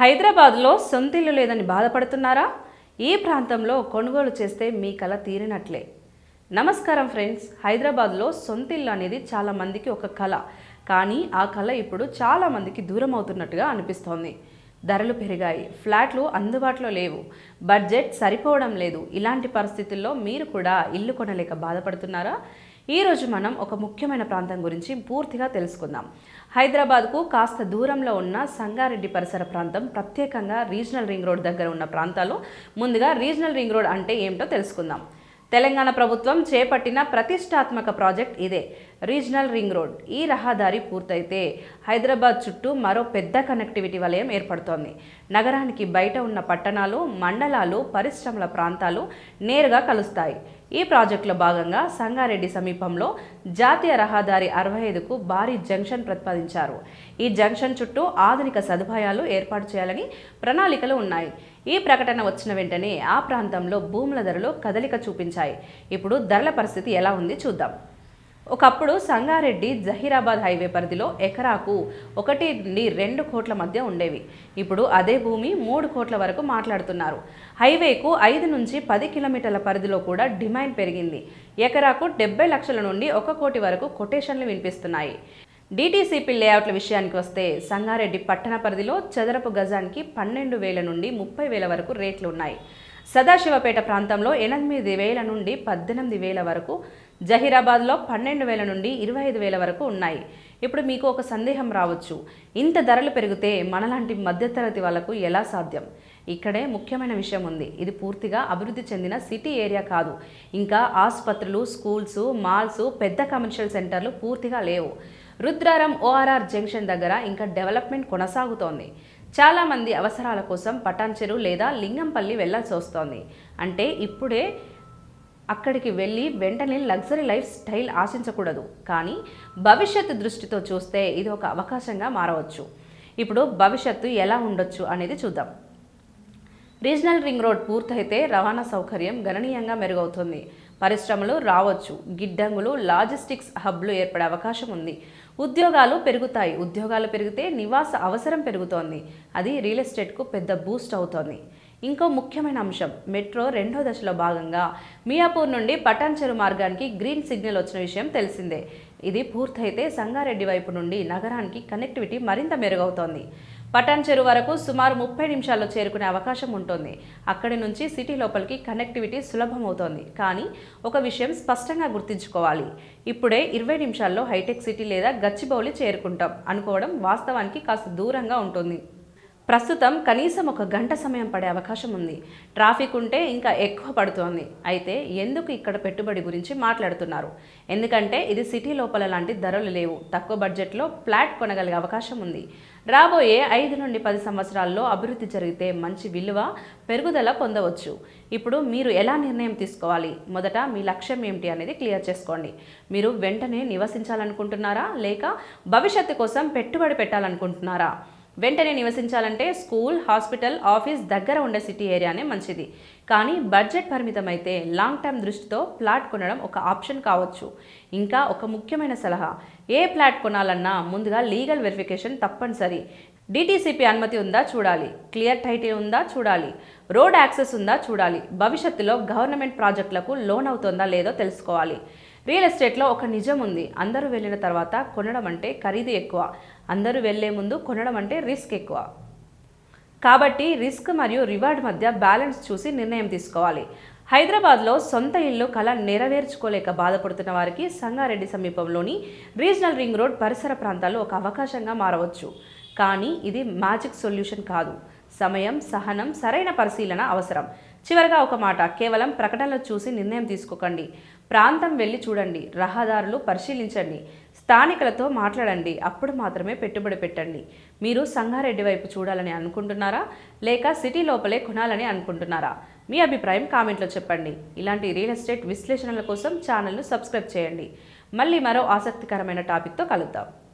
హైదరాబాద్లో సొంతిల్లు లేదని బాధపడుతున్నారా? ఈ ప్రాంతంలో కొనుగోలు చేస్తే మీ కళ తీరినట్లే? నమస్కారం ఫ్రెండ్స్ హైదరాబాద్లో సొంతిల్లు అనేది చాలామందికి ఒక కళ కానీ ఆ కళ ఇప్పుడు చాలామందికి దూరం అవుతున్నట్టుగా అనిపిస్తోంది. ధరలు పెరిగాయి ఫ్లాట్లు అందుబాటులో లేవు బడ్జెట్ సరిపోవడం లేదు. ఇలాంటి పరిస్థితుల్లో మీరు కూడా ఇల్లు కొనలేక బాధపడుతున్నారా? ఈరోజు మనం ఒక ముఖ్యమైన ప్రాంతం గురించి పూర్తిగా తెలుసుకుందాం. హైదరాబాద్కు కాస్త దూరంలో ఉన్న సంగారెడ్డి పరిసర ప్రాంతం ప్రత్యేకంగా రీజనల్ రింగ్ రోడ్ దగ్గర ఉన్న ప్రాంతాలు ముందుగా రీజనల్ రింగ్ రోడ్ అంటే ఏమిటో తెలుసుకుందాం. తెలంగాణ ప్రభుత్వం చేపట్టిన ప్రతిష్టాత్మక ప్రాజెక్ట్ ఇదే రీజనల్ రింగ్ రోడ్. ఈ రహదారి పూర్తయితే హైదరాబాద్ చుట్టూ మరో పెద్ద కనెక్టివిటీ వలయం ఏర్పడుతోంది. నగరానికి బయట ఉన్న పట్టణాలు మండలాలు పరిశ్రమల ప్రాంతాలు నేరుగా కలుస్తాయి. ఈ ప్రాజెక్టులో భాగంగా సంగారెడ్డి సమీపంలో జాతీయ రహదారి అరవై ఐదుకు భారీ జంక్షన్ ప్రతిపాదించారు. ఈ జంక్షన్ చుట్టూ ఆధునిక సదుపాయాలు ఏర్పాటు చేయాలని ప్రణాళికలు ఉన్నాయి. ఈ ప్రకటన వచ్చిన వెంటనే ఆ ప్రాంతంలో భూముల ధరలు కదలిక చూపించాయి. ఇప్పుడు ధరల పరిస్థితి ఎలా ఉంది చూద్దాం. ఒకప్పుడు సంగారెడ్డి జహీరాబాద్ హైవే పరిధిలో ఎకరాకు ఒకటి నుండి రెండు కోట్ల మధ్య ఉండేవి. ఇప్పుడు అదే భూమి మూడు కోట్ల వరకు మాట్లాడుతున్నారు. హైవేకు ఐదు నుంచి పది కిలోమీటర్ల పరిధిలో కూడా డిమాండ్ పెరిగింది. ఎకరాకు డెబ్బై లక్షల నుండి ఒక కోటి వరకు కొటేషన్లు వినిపిస్తున్నాయి. డీటీసీపీ లేఅవుట్ల విషయానికి వస్తే సంగారెడ్డి పట్టణ పరిధిలో చదరపు గజానికి పన్నెండు వేల నుండి ముప్పై వేల వరకు రేట్లు ఉన్నాయి. సదాశివపేట ప్రాంతంలో ఎనిమిది వేల నుండి పద్దెనిమిది వేల వరకు జహీరాబాద్లో పన్నెండు వేల నుండి ఇరవై ఐదు వేల వరకు ఉన్నాయి. ఇప్పుడు మీకు ఒక సందేహం రావచ్చు. ఇంత ధరలు పెరిగితే మనలాంటి మధ్యతరగతి వాళ్ళకు ఎలా సాధ్యం? ఇక్కడే ముఖ్యమైన విషయం ఉంది. ఇది పూర్తిగా అభివృద్ధి చెందిన సిటీ ఏరియా కాదు. ఇంకా ఆసుపత్రులు స్కూల్స్ మాల్స్ పెద్ద కమర్షియల్ సెంటర్లు పూర్తిగా లేవు. రుద్రారం ఓఆర్ఆర్ జంక్షన్ దగ్గర ఇంకా డెవలప్మెంట్ కొనసాగుతోంది. చాలామంది అవసరాల కోసం పటాన్చెరు లేదా లింగంపల్లి వెళ్ళాల్సి వస్తోంది. అంటే ఇప్పుడే అక్కడికి వెళ్ళి వెంటనే లగ్జరీ లైఫ్ స్టైల్ ఆశించకూడదు. కానీ భవిష్యత్తు దృష్టితో చూస్తే ఇది ఒక అవకాశంగా మారవచ్చు. ఇప్పుడు భవిష్యత్తు ఎలా ఉండొచ్చు అనేది చూద్దాం. రీజనల్ రింగ్ రోడ్ పూర్తయితే రవాణా సౌకర్యం గణనీయంగా మెరుగవుతుంది. పరిశ్రమలు రావచ్చు. గిడ్డంగులు లాజిస్టిక్స్ హబ్లు ఏర్పడే అవకాశం ఉంది. ఉద్యోగాలు పెరుగుతాయి. ఉద్యోగాలు పెరిగితే నివాస అవసరం పెరుగుతోంది. అది రియల్ ఎస్టేట్కు పెద్ద బూస్ట్ అవుతోంది. ఇంకో ముఖ్యమైన అంశం మెట్రో రెండో దశలో భాగంగా మియాపూర్ నుండి పటాన్ చెరు మార్గానికి గ్రీన్ సిగ్నల్ వచ్చిన విషయం తెలిసిందే. ఇది పూర్తయితే సంగారెడ్డి వైపు నుండి నగరానికి కనెక్టివిటీ మరింత మెరుగవుతోంది. పటాన్ చెరువు వరకు సుమారు ముప్పై నిమిషాల్లో చేరుకునే అవకాశం ఉంటుంది. అక్కడి నుంచి సిటీ లోపలికి కనెక్టివిటీ సులభమవుతోంది. కానీ ఒక విషయం స్పష్టంగా గుర్తుంచుకోవాలి. ఇప్పుడే ఇరవై నిమిషాల్లో హైటెక్ సిటీ లేదా గచ్చిబౌలి చేరుకుంటాం అనుకోవడం వాస్తవానికి కాస్త దూరంగా ఉంటుంది. ప్రస్తుతం కనీసం ఒక గంట సమయం పడే అవకాశం ఉంది. ట్రాఫిక్ ఉంటే ఇంకా ఎక్కువ పడుతోంది. అయితే ఎందుకు ఇక్కడ పెట్టుబడి గురించి మాట్లాడుతున్నారు? ఎందుకంటే ఇది సిటీ లోపల లాంటి ధరలు లేవు. తక్కువ బడ్జెట్లో ఫ్లాట్ కొనగలిగే అవకాశం ఉంది. రాబోయే ఐదు నుండి పది సంవత్సరాల్లో అభివృద్ధి జరిగితే మంచి విలువ పెరుగుదల పొందవచ్చు. ఇప్పుడు మీరు ఎలా నిర్ణయం తీసుకోవాలి? మొదట మీ లక్ష్యం ఏమిటి అనేది క్లియర్ చేసుకోండి. మీరు వెంటనే నివసించాలనుకుంటున్నారా? లేక భవిష్యత్తు కోసం పెట్టుబడి పెట్టాలనుకుంటున్నారా? వెంటనే నివసించాలంటే స్కూల్ హాస్పిటల్ ఆఫీస్ దగ్గర ఉండే సిటీ ఏరియానే మంచిది. కానీ బడ్జెట్ పరిమితమైతే లాంగ్ టర్మ్ దృష్టితో ప్లాట్ కొనడం ఒక ఆప్షన్ కావచ్చు. ఇంకా ఒక ముఖ్యమైన సలహా ఏ ప్లాట్ కొనాలన్నా ముందుగా లీగల్ వెరిఫికేషన్ తప్పనిసరి. డిటీసీపీ అనుమతి ఉందా చూడాలి క్లియర్ టైటిల్ ఉందా చూడాలి రోడ్ యాక్సెస్ ఉందా చూడాలి భవిష్యత్తులో గవర్నమెంట్ ప్రాజెక్టులకు లోన్ అవుతుందా లేదో తెలుసుకోవాలి. రియల్ ఎస్టేట్లో ఒక నిజం ఉంది అందరూ వెళ్ళిన తర్వాత కొనడం అంటే ఖరీదు ఎక్కువ. అందరూ వెళ్ళే ముందు కొనడం అంటే రిస్క్ ఎక్కువ. కాబట్టి రిస్క్ మరియు రివార్డ్ మధ్య బ్యాలెన్స్ చూసి నిర్ణయం తీసుకోవాలి. హైదరాబాద్లో సొంత ఇల్లు కళ నెరవేర్చుకోలేక బాధపడుతున్న వారికి సంగారెడ్డి సమీపంలోని రీజనల్ రింగ్ రోడ్ పరిసర ప్రాంతాల్లో ఒక అవకాశంగా మారవచ్చు. కానీ ఇది మ్యాజిక్ సొల్యూషన్ కాదు. సమయం సహనం సరైన పరిశీలన అవసరం. చివరగా ఒక మాట కేవలం ప్రకటనలు చూసి నిర్ణయం తీసుకోకండి. ప్రాంతం వెళ్ళి చూడండి. రహదారులు పరిశీలించండి. స్థానికులతో మాట్లాడండి. అప్పుడు మాత్రమే పెట్టుబడి పెట్టండి. మీరు సంగారెడ్డి వైపు చూడాలని అనుకుంటున్నారా? లేక సిటీ లోపలే కొనాలని అనుకుంటున్నారా? మీ అభిప్రాయం కామెంట్లో చెప్పండి. ఇలాంటి రియల్ ఎస్టేట్ విశ్లేషణల కోసం ఛానల్ను సబ్స్క్రైబ్ చేయండి. మళ్ళీ మరో ఆసక్తికరమైన టాపిక్తో కలుద్దాం.